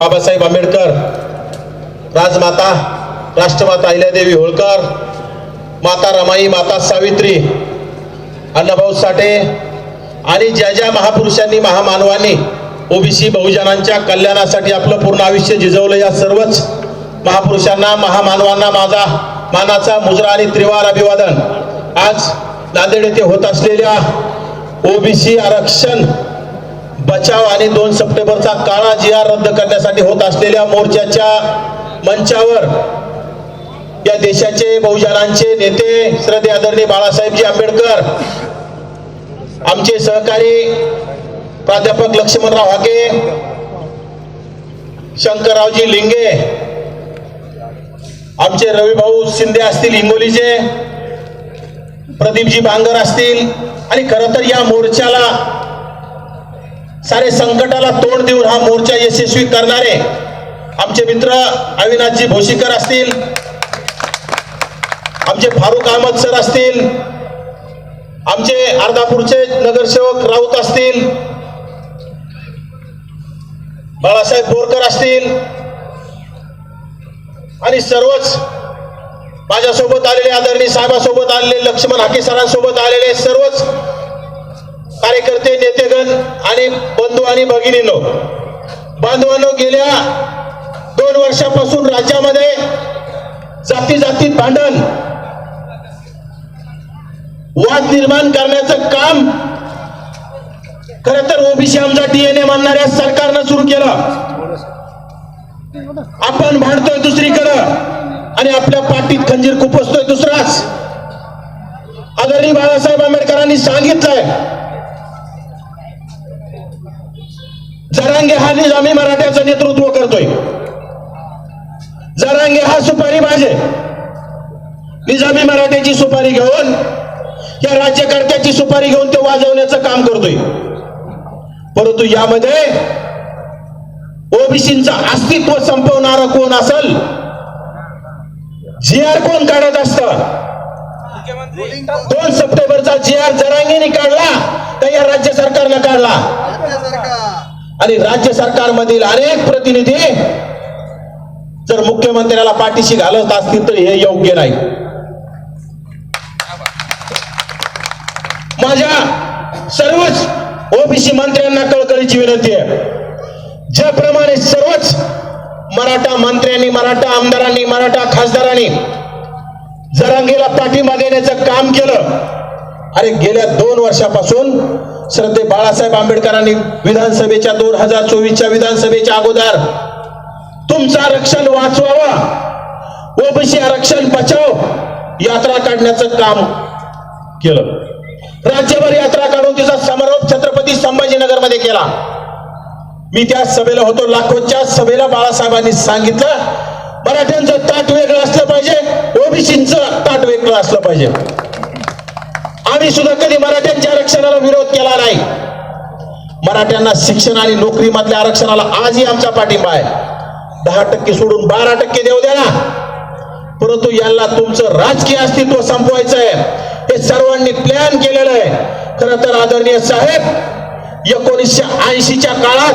बाबासाहेब आंबेडकर राजमाता राष्ट्रमाता अहिल्यादेवी होळकर माता रमाई माता सावित्री अण्णाभाऊ साठे आणि ज्या ज्या महापुरुषांनी महामानवांनी ओबीसी बहुजनांच्या कल्याणासाठी आपलं पूर्ण आयुष्य झिजवलं या सर्वच महापुरुषांना महामानवांना माझा मानाचा मुजरा आणि त्रिवार अभिवादन. आज नांदेड येथे होत असलेल्या ओबीसी आरक्षण बचाव आणि दोन सप्टेंबरचा काळा जी आर रद्द करण्यासाठी होत असलेल्या मोर्चाच्या मंचावर या देशाचे बहुजनांचे नेते श्रद्धे आदरणीय बाळासाहेबजी आंबेडकर आमचे सहकारी प्राध्यापक लक्ष्मणराव हाके शंकररावजी लिंगे आमचे रविभाऊ शिंदे असतील हिंगोलीचे प्रदीपजी बांगर असतील आणि खरं तर या मोर्चाला सारे संकटाला तोंड देऊन हा मोर्चा यशस्वी करणारे आमचे मित्र अविनाशजी भोशीकर असतील आमचे फारुक अहमद सर असतील आमचे अर्धापूरचे नगरसेवक राऊत असतील बाळासाहेब बोरकर असतील आणि सर्वच माझ्यासोबत आलेले आदरणीय साहेबासोबत आलेले लक्ष्मण हाके सरांसोबत आलेले सर्वच कार्यकर्ते नेतेगण आणि भगिनीनो बांधवांनो गेल्या दोन वर्षापासून राज्यामध्ये जाती जातीत भांडण वाद निर्माण करण्याचं काम खर तर ओबीसी आमचा डीएनए मानणाऱ्या सरकारनं सुरू केलं. आपण भांडतोय दुसरीकडं आणि आपल्या पाठीत खंजीर खुपसतोय दुसराच. आदरणीय बाळासाहेब आंबेडकरांनी सांगितलंय जरांगे हा निजामी मराठ्याचं नेतृत्व करतोय. जरांगे हा सुपारी बाजे निजामी मराठ्याची सुपारी घेऊन या राज्यकर्त्याची सुपारी घेऊन ते वाजवण्याचं काम करतोय. परंतु यामध्ये ओबीसीचं अस्तित्व संपवणारा कोण असल? जी आर कोण काढत असत? दोन सप्टेंबरचा जी आर जरांगेने काढला तर या राज्य सरकारनं काढला. आणि राज्य सरकारमधील अनेक प्रतिनिधी जर मुख्यमंत्र्याला पाठीशी घालत असतील तर हे योग्य नाही. माझ्या सर्वच ओबीसी मंत्र्यांना कळकळीची विनंती आहे. ज्याप्रमाणे सर्वच मराठा मंत्र्यांनी मराठा आमदारांनी मराठा खासदारांनी जरांगीला पाठिंबा देण्याचं काम केलं अरे गेल्या दोन वर्षापासून श्रद्धे बाळासाहेब आंबेडकरांनी विधानसभेच्या दोन हजार चोवीसच्या विधानसभेच्या अगोदर तुमचं आरक्षण वाचवावा ओबीसी आरक्षण बचाव यात्रा काढण्याचं काम केलं. राज्यभर यात्रा काढून तिचा समारोप छत्रपती संभाजीनगरमध्ये केला. मी त्या सभेला होतो लाखोच्या सभेला बाळासाहेबांनी सांगितलं मराठ्यांचं ताट वेगळं असलं पाहिजे ओबीसीचं ताट वेगळं असलं पाहिजे. कोणी सुद्धा कधी मराठ्यांच्या आरक्षणाला विरोध केला नाही. मराठ्यांना शिक्षण आणि नोकरी मधल्या आरक्षणाला आजही आमचा पाठिंबा आहे. दहा टक्के सोडून बारा टक्के देऊ द्या ना. परंतु यांना तुमचं राजकीय अस्तित्व संपवायचं आहे हे सर्वांनी प्लॅन केलेलं आहे. खर तर आदरणीय साहेब एकोणीसशे ऐंशीच्या काळात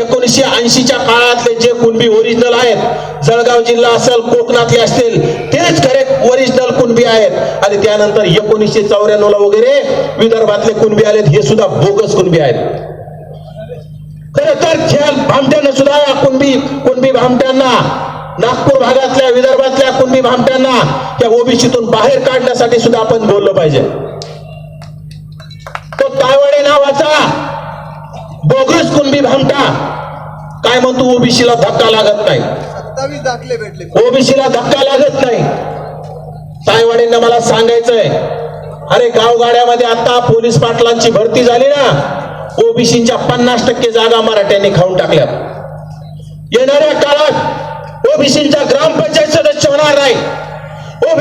एकोणीसशे ऐंशीच्या काळातले जे कुणबी ओरिजिनल आहेत जळगाव जिल्हा असेल कोकणातले असतील तेच खरे ओरिजिनल कुणबी आहेत. आणि त्यानंतर एकोणीसशे चौऱ्याण्णव ला वगैरे विदर्भातले कुणबी आलेत हे सुद्धा बोगस कुणबी आहेत. खर तर ख्याल भामट्यानं सुद्धा या कुणबी कुणबी भामट्यांना नागपूर भागातल्या विदर्भातल्या कुणबी भामट्यांना त्या ओबीसीतून बाहेर काढण्यासाठी सुद्धा आपण बोललं पाहिजे. तो तावडे नावाचा बोगस कुणबी भामटा. काय म्हणतो ओबीसीला धक्का लागत नाही. दाखले भेटले. ओबीसीला धक्का लागत नाही. तायवाडींना मला सांगायचंय. अरे गावगाड्यामध्ये आता पोलीस पाटलांची भरती झाली ना ओबीसीच्या पन्नास टक्के जागा मराठ्यांनी खाऊन टाकल्यात येणाऱ्या काळात ओबीसीचा ग्रामपंचायत सदस्य होणार नाही.